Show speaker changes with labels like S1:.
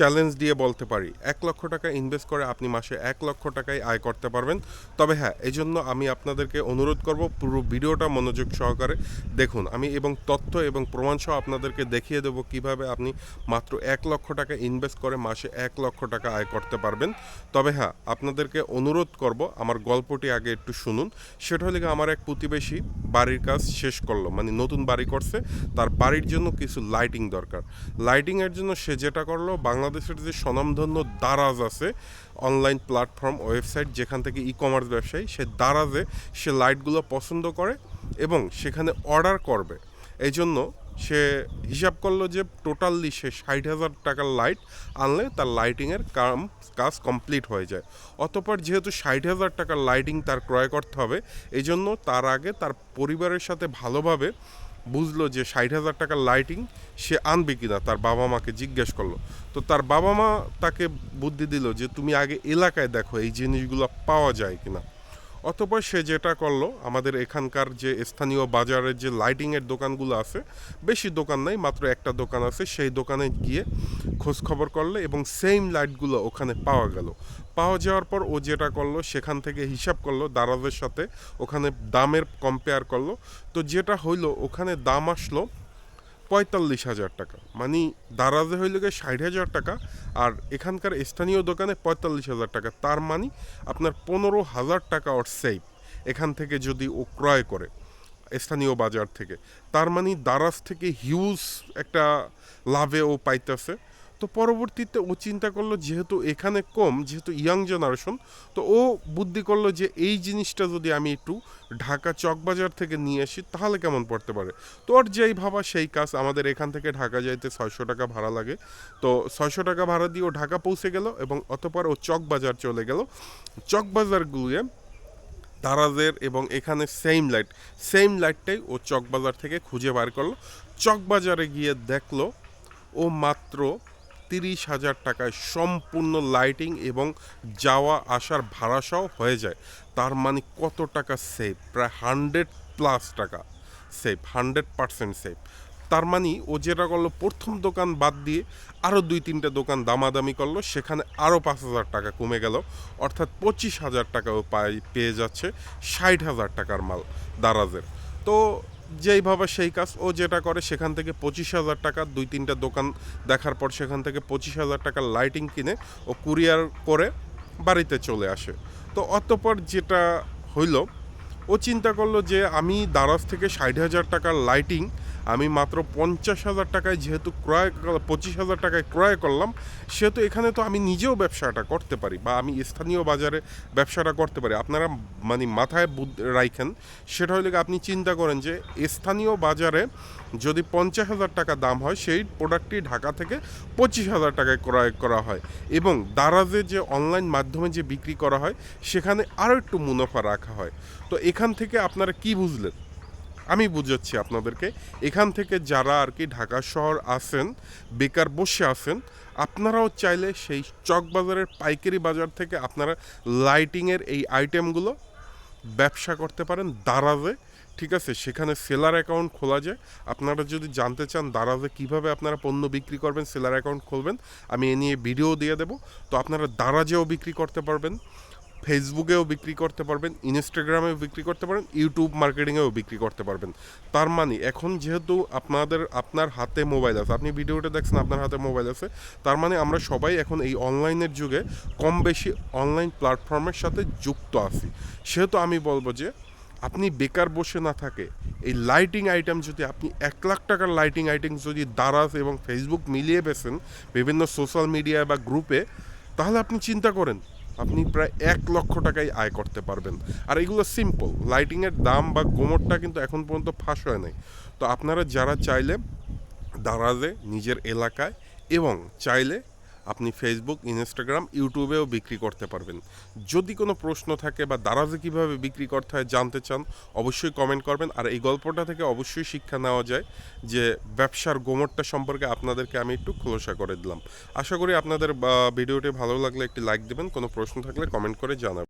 S1: Challenge দিয়ে বলতে পারি, এক লক্ষ টাকা ইনভেস্ট করে আপনি মাসে এক লক্ষ টাকায় আয় করতে পারবেন। তবে হ্যাঁ এই জন্য আমি আপনাদেরকে অনুরোধ করব, পুরো ভিডিওটা মনোযোগ সহকারে দেখুন। আমি এবং তথ্য এবং প্রমাণ সহ আপনাদেরকে দেখিয়ে দেবো কীভাবে আপনি মাত্র এক লক্ষ টাকা ইনভেস্ট করে মাসে এক লক্ষ টাকা আয় করতে পারবেন। তবে হ্যাঁ আপনাদেরকে অনুরোধ করব, আমার গল্পটি আগে একটু শুনুন। সেটা হলে আমার এক প্রতিবেশী বাড়ির কাজ শেষ করল মানে নতুন বাড়ি করছে। তার বাড়ির জন্য কিছু লাইটিং দরকার। লাইটিংয়ের জন্য সে যেটা করল বাংলাদেশের যে স্বনামধন্য দারাজ আছে অনলাইন প্ল্যাটফর্ম ওয়েবসাইট যেখান থেকে ই কমার্স ব্যবসায়ী, সে দারাজে সে লাইটগুলো পছন্দ করে এবং সেখানে অর্ডার করবে। এই জন্য সে হিসাব করল যে টোটালি সে ষাট হাজার টাকার লাইট আনলে তার লাইটিংয়ের কাম, কাজ কমপ্লিট হয়ে যায়। অতপর যেহেতু ষাট হাজার টাকার লাইটিং তার ক্রয় করতে হবে এই জন্য তার আগে তার পরিবারের সাথে ভালোভাবে বুঝলো যে ষাট হাজার টাকার লাইটিং সে আনবে কিনা, তার বাবা মাকে জিজ্ঞেস করল। তো তার বাবা মা তাকে বুদ্ধি দিল যে, তুমি আগে এলাকায় দেখো এই জিনিসগুলো পাওয়া যায় কিনা। অতপর সে যেটা করল, আমাদের এখানকার যে স্থানীয় বাজারের যে লাইটিংয়ের দোকানগুলো আছে, বেশি দোকান নাই, মাত্র একটা দোকান আছে, সেই দোকানে গিয়ে খোঁজ খবর করলে এবং সেম লাইটগুলো ওখানে পাওয়া গেল। পাওয়া যাওয়ার পর ও যেটা করল, সেখান থেকে হিসাব করল, দারাজের সাথে ওখানে দামের কম্পেয়ার করল। তো যেটা হইল, ওখানে দাম আসলো পঁয়তাল্লিশ হাজার টাকা। মানে দারাজে হইল গিয়ে ষাট হাজার টাকা আর এখানকার স্থানীয় দোকানে পঁয়তাল্লিশ হাজার টাকা। তার মানে আপনার পনেরো হাজার টাকা ওর সেভ এখান থেকে যদি ও ক্রয় করে স্থানীয় বাজার থেকে। তার মানে দারাজ থেকে হিউজ একটা লাভে ও পাইতেছে। তো পরবর্তীতে ও চিন্তা করল যেহেতু এখানে কম, যেহেতু ইয়াং জেনারেশন তো ও বুদ্ধি করল যে এই জিনিসটা যদি আমি একটু ঢাকা চকবাজার থেকে নিয়ে আসি, তাহলে কেমন পড়তে পারে? তো ওর যেই ভাবা সেই কাজ, আমাদের এখান থেকে ঢাকা যাইতে ছয়শো টাকা ভাড়া লাগে। তো ছয়শো টাকা ভাড়া দিয়ে ও ঢাকা পৌঁছে গেল এবং অতপর ও চকবাজার চলে গেল। চকবাজারগুলোয়ে দারাজের এবং এখানে সেম লাইট সেম লাইটটাই ও চকবাজার থেকে খুঁজে বার করল। চকবাজারে গিয়ে দেখল ও মাত্র তিরিশ হাজার টাকায় সম্পূর্ণ লাইটিং এবং যাওয়া আসার ভাড়া সহ হয়ে যায়। তার মানে কত টাকা সেভ প্রায় হান্ড্রেড প্লাস টাকা সেভ হান্ড্রেড পার্সেন্ট সেভ তার মানে ও যেটা করল, প্রথম দোকান বাদ দিয়ে আরও দুই তিনটে দোকান দামাদামি করল, সেখানে আরও পাঁচ হাজার টাকা কমে গেল। অর্থাৎ পঁচিশ হাজার টাকা ও পাই পেয়ে যাচ্ছে ষাট হাজার টাকার মাল, দারাজের। তো যেইভাবে সেই কাজ, ও যেটা করে সেখান থেকে পঁচিশ হাজার টাকা, দুই তিনটা দোকান দেখার পর সেখান থেকে পঁচিশ হাজার টাকার লাইটিং কিনে ও কুরিয়ার করে বাড়িতে চলে আসে। তো অতপর যেটা হইল, ও চিন্তা করল যে আমি দারাজ থেকে ষাট হাজার টাকার লাইটিং আমি মাত্র পঞ্চাশ হাজার টাকায় যেহেতু ক্রয় কর- পঁচিশ হাজার টাকায় ক্রয় করলাম, সেহেতু এখানে তো আমি নিজেও ব্যবসাটা করতে পারি বা আমি স্থানীয় বাজারে ব্যবসাটা করতে পারি। আপনারা মানে মাথায় রাখেন সেটা হলে আপনি চিন্তা করেন যে স্থানীয় বাজারে যদি পঞ্চাশ হাজার টাকা দাম হয়, সেই প্রোডাক্টটি ঢাকা থেকে পঁচিশ হাজার টাকায় ক্রয় করা হয় এবং দারাজে যে অনলাইন মাধ্যমে যে বিক্রি করা হয়, সেখানে আরও একটু মুনাফা রাখা হয়। তো এখান থেকে আপনারা কি বুঝলেন? আমি বুঝাচ্ছি আপনাদেরকে, এখান থেকে যারা আর কি ঢাকা শহর আছেন বেকার বসে আছেন আপনারাও চাইলে সেই চকবাজারের পাইকারি বাজার থেকে আপনারা লাইটিংয়ের এই আইটেমগুলো ব্যবসা করতে পারেন দারাজে। ঠিক আছে, সেখানে সেলার অ্যাকাউন্ট খোলা যায়। আপনারা যদি জানতে চান দারাজে কীভাবে আপনারা পণ্য বিক্রি করবেন, সেলার অ্যাকাউন্ট খুলবেন, আমি এ নিয়ে ভিডিও দিয়ে দেবো। তো আপনারা দারাজেও বিক্রি করতে পারবেন। ফেসবুকেও বিক্রি করতে পারবেন, ইনস্টাগ্রামেও বিক্রি করতে পারেন ইউটিউব মার্কেটিংয়েও বিক্রি করতে পারবেন। তার মানে এখন যেহেতু আপনাদের, আপনার হাতে মোবাইল আছে, আপনি ভিডিওটা দেখছেন, আপনার হাতে মোবাইল আছে, তার মানে আমরা সবাই এখন এই অনলাইনের যুগে কম বেশি অনলাইন প্ল্যাটফর্মের সাথে যুক্ত আছি। সেহেতু আমি বলব যে, আপনি বেকার বসে না থাকে, এই লাইটিং আইটেম যদি আপনি এক লাখ টাকার লাইটিং আইটেম যদি দারাজ এবং ফেসবুক মিলিয়ে বেছেন, বিভিন্ন সোশ্যাল মিডিয়া বা গ্রুপে তাহলে আপনি চিন্তা করেন আপনি প্রায় এক লক্ষ টাকাই আয় করতে পারবেন। আর এগুলো সিম্পল লাইটিংয়ের দাম বা গোমরটা কিন্তু এখন পর্যন্ত ফাঁস হয় নাই। তো আপনারা যারা চাইলে দারাজে নিজের এলাকায় এবং চাইলে আপনি ফেসবুক ইনস্টাগ্রাম ইউটিউবেও বিক্রি করতে পারবেন। যদি কোনো প্রশ্ন থাকে বা দারাজে কীভাবে বিক্রি করতে হয় জানতে চান, অবশ্যই কমেন্ট করবেন। আর এই গল্পটা থেকে অবশ্যই শিক্ষা নেওয়া যায় যে ব্যবসার গোমরটা সম্পর্কে আপনাদেরকে আমি একটু খোলসা করে দিলাম। আশা করি আপনাদের ভিডিওটি ভালো লাগলে একটি লাইক দেবেন। কোনো প্রশ্ন থাকলে কমেন্ট করে জানাবেন।